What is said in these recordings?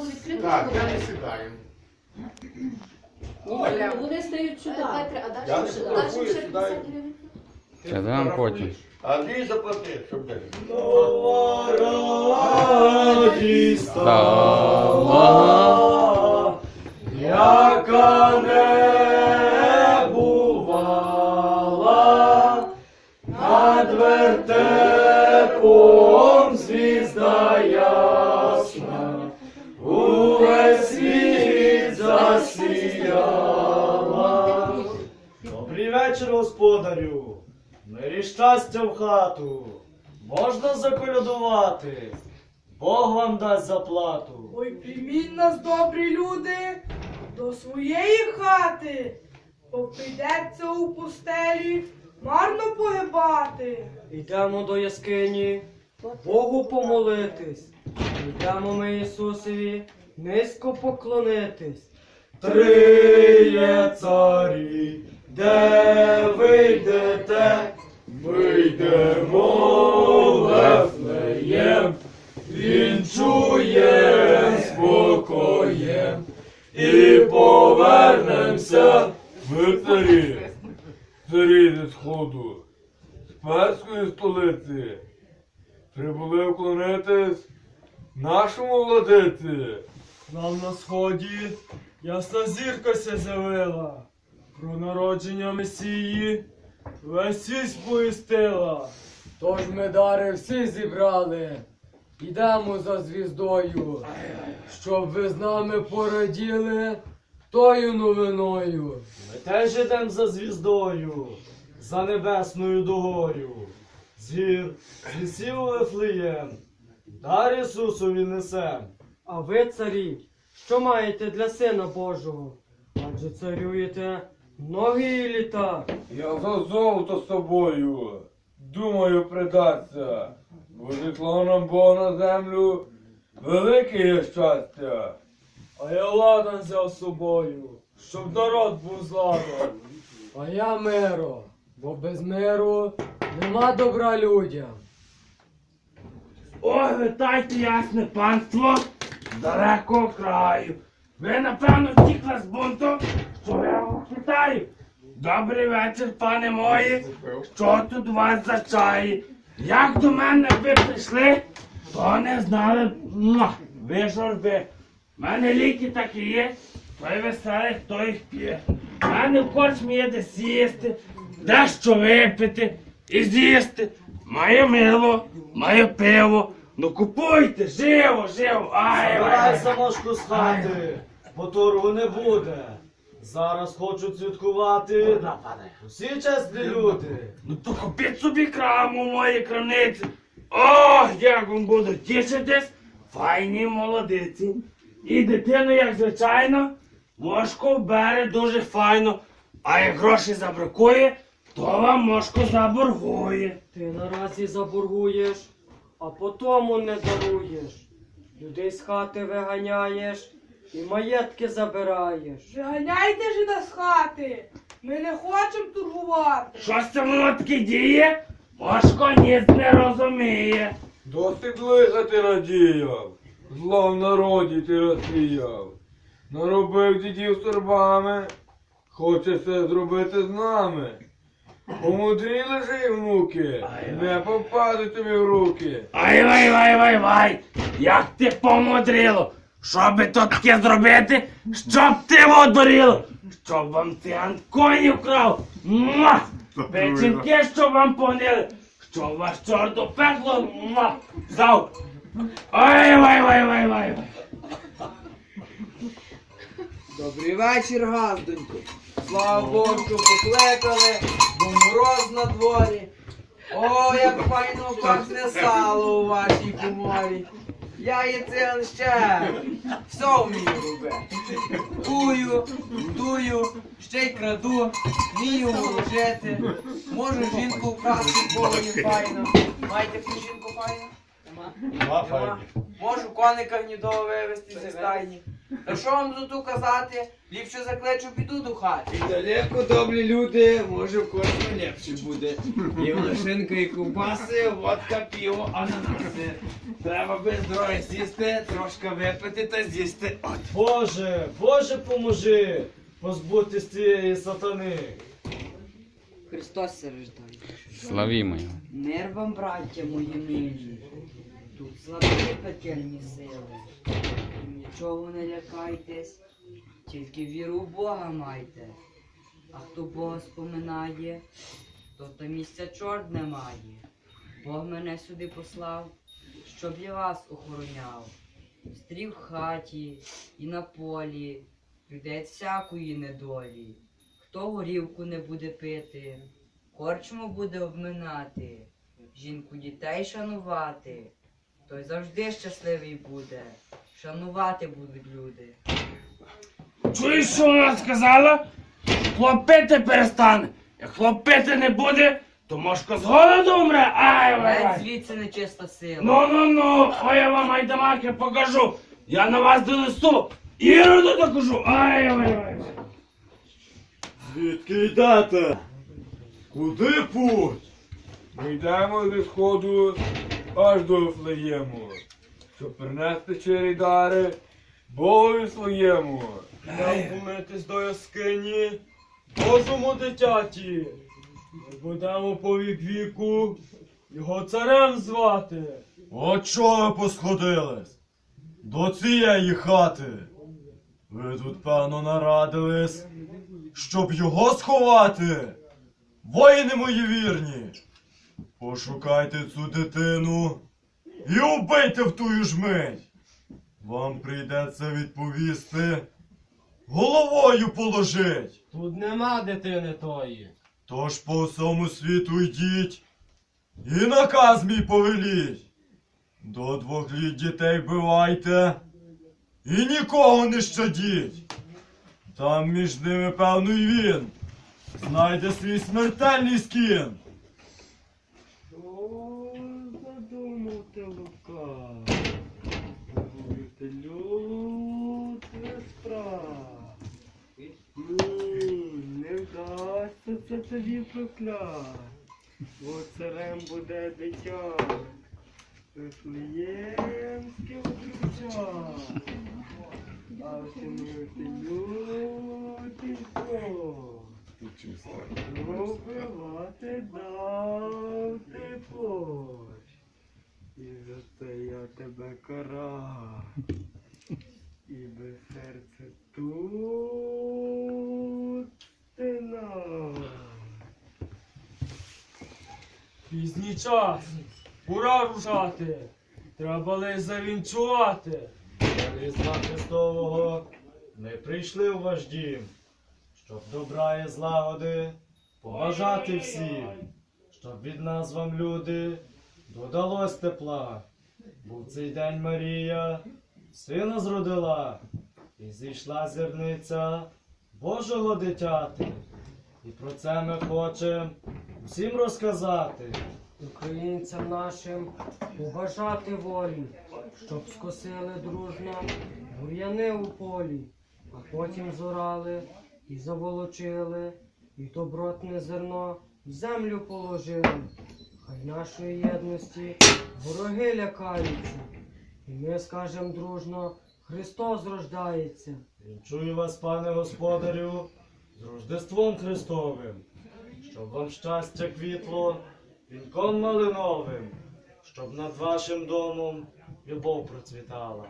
залу відкрито. Так, я не сідаю. Оля, Вони стають сюди. Петре, а Я далі не ще фотографую, далі сідаю. 50 гривень? Я дам потім. Андрій заплати, щоб далі. Стала, яка не щастя в хату. Можна заколядувати. Бог вам дасть заплату. Ой, прийміть нас, добрі люди, до своєї хати, бо прийдеться у пустелі марно погибати. Йдемо до яскині, Богу помолитись. Йдемо ми Ісусові низько поклонитись. Три є царі, де вийдете, ми йдемо в Вифлеєм, вінчуєм спокоєм і повернемося Ми царі, царі зі сходу, з перської столиці, прибули вклонитись нашому владиці. Нам на сході ясна зірка ся з'явила, про народження Месії весь світ сповістила. Тож ми дари всі зібрали, йдемо за звіздою, щоб ви з нами пораділи тою новиною. Ми теж ідем за звіздою, за небесною дугою. Зір, з лісів Вифлеєм, дар Ісусові несем. А ви, царі, що маєте для Сина Божого? Адже царюєте многі літа. Я за золото з собою, думаю придаться, бо зіслав нам Бог на землю, велике є щастя. А я ладан взяв з собою, щоб народ був зладом. А я миро, бо без миру нема добра людям. Ой, вітайте, ясне панство з далекого краю. Ви, напевно, втікли з бунту, що я вас питаю. Добрий вечір, пане мої. Що тут у вас за чаї? Як до мене ви прийшли, то не знали. Ви жорби. У мене ліки такі є, той веселий, хто їх п'є. У мене в корчмі є де сісти, дещо випити і з'їсти. Має мило, має пиво. Ну купуйте, живо, живо. Ай, ай, Забирай ай. самошку з хати, бо торгу не буде. Зараз хочуть святкувати Добре, пане. усі чесні люди. Ну то купіть собі краму моїй крамниці. Ох, як вам буду тішитись, файні молодиці. І дитину, як звичайно, мошку бере дуже файно. А як грошей забракує, то вам мошку заборгує. Ти наразі заборгуєш, а потому не даруєш. Людей з хати виганяєш і маєтки забираєш. Виганяйте ж нас з хати, ми не хочемо торгувати. Що це воно таке діє? Мошко ніц не розуміє. Досить лиха ти надіяв, зла в народі ти розсіяв. Наробив дідів з торбами, хоче все зробити з нами. Помудріли ж і внуки, не попадуть тобі в руки. Ай вай вай вай вай! Як ти помудрило! Що би то таке зробити? Щоб ти одуріло! Щоб вам циган коні вкрав! Муа! Печінки, щоб вам понили! Щоб вас чорт пекло! Муа! Взяв! Ай вай вай вай вай! Добрий вечір, газдонько. Слава Богу, що покликали, бо мороз на дворі. О, як файно пахне сало у вашій коморі. Я є це ще, все вмію робити. Кую, дую, ще й краду, вмію ворожити. Можу жінку вкрасти, бо є файно. Маєте таку жінку файну? Нема. Можу коника гнідого вивезти зі стайні. Та що вам за ту казати? Ліпше закличу піду до хати. І далеко добрі люди, може в кожного лепше буде. І машинка, і ковбаси, водка, піво, ананаси. Треба без дороги сісти, трошки випити та з'їсти. От. Боже, Боже, поможи позбутись цієї сатани. Христос рождає. Славімо його. Мир вам, браття мої милі. Тут слабкі пекельні сили. Нічого не лякайтесь, тільки віру в Бога майте. А хто Бога споминає, то та місця чорт не має. Бог мене сюди послав, щоб я вас охороняв. Стрів в хаті і на полі, людей всякої недолі. Хто горівку не буде пити, корчму буде обминати, жінку дітей шанувати, той завжди щасливий буде. Шанувати будуть люди. Чуєш, що вона сказала? Хлопити перестане. Як хлопити не буде, то мошко з голоду умре. Ай, Геть вай. звідси нечиста сила. Ну, ну, ну, ой, я вам айдамаки покажу. Я на вас донесу. Іроду докажу. Ай, вай, вай. Звідки йдете? Куди путь? Ми йдемо зі сходу аж до Вифлеєму, щоб принести щирі дари Богові своєму. Нам помитись до яскині, Божому дитяті. Ми будемо по вік віку його царем звати. От чого ви посходились? До цієї хати. Ви тут, певно, нарадились, щоб його сховати. Воїни мої вірні. Пошукайте цю дитину і убийте в тую ж мить. Вам прийдеться відповісти. Головою положить. Тут нема дитини тої. Тож по всьому світу йдіть і наказ мій повеліть. До двох літ дітей бивайте і нікого не щадіть. Там між ними, певно, він знайде свій смертельний скін. Що задумав ти Лука? Ти люте справ. Ні, не вдасться це тобі проклять. Бо царем буде дитя. Вифлеємське дитя. А всьому ти лютий Убивати дав ти поч, і за це я тебе караю, і без серця тут стина. Пізній час, пора рушати, треба лиш завінчувати. Різдва Христового ми прийшли в ваш дім, щоб добра і злагоди побажати всім, щоб від нас вам, люди, додалось тепла. Був цей день Марія, сина зродила, і зійшла зірниця Божого дитяти. І про це ми хочемо всім розказати. Українцям нашим побажати волі, щоб скосили дружно бур'яни у полі, а потім зорали і заволочили, і добротне зерно в землю положили. Хай нашої єдності вороги лякаються, і ми скажем дружно, Христос рождається. Вінчую вас, пане господарю, з Рождеством Христовим, щоб вам щастя квітло вінком малиновим, щоб над вашим домом любов процвітала,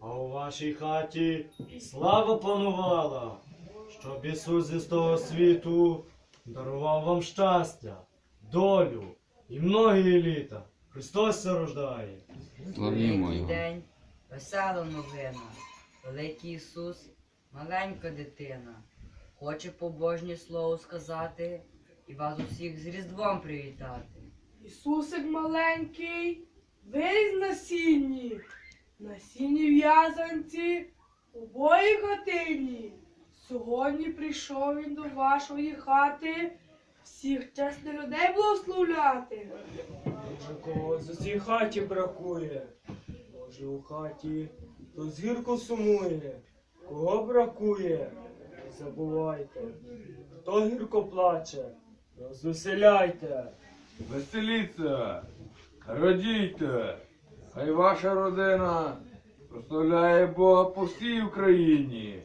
а у вашій хаті слава панувала, щоб Ісус із того світу дарував вам щастя, долю і многії літа. Христос се рождає. Славімо Великий день, весела новина. Великий Ісус, маленька дитина. Хоче побожнє слово сказати і вас усіх з Різдвом привітати. Ісусик маленький, виріс на сіні, на сіні в'язанці, убої хатині. Сьогодні прийшов він до вашої хати, Всіх чесних людей благословляти. Може когось у цій хаті бракує. Може у хаті хтось гірко сумує. Кого бракує? Не забувайте. Хто гірко плаче, розвеселяйте. Веселіться, радійте, хай ваша родина прославляє Бога по всій Україні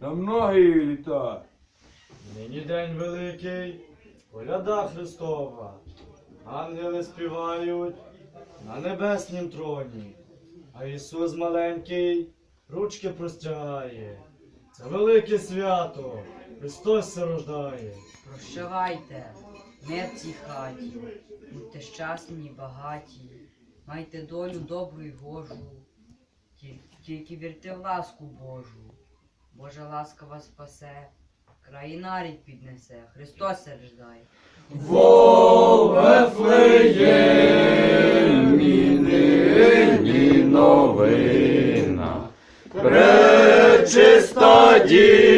на многі літа. Нині день великий, коляда Христова. Ангели співають на небеснім троні, а Ісус маленький ручки простягає. Це велике свято, Христос рождає. Прощавайте, мир в цій хаті, будьте щасні багаті, майте долю добру і гожу, тільки вірте в ласку Божу. Божа ласка вас спасе, країна рід піднесе, Христос рождає. нині новина. Пречиста діва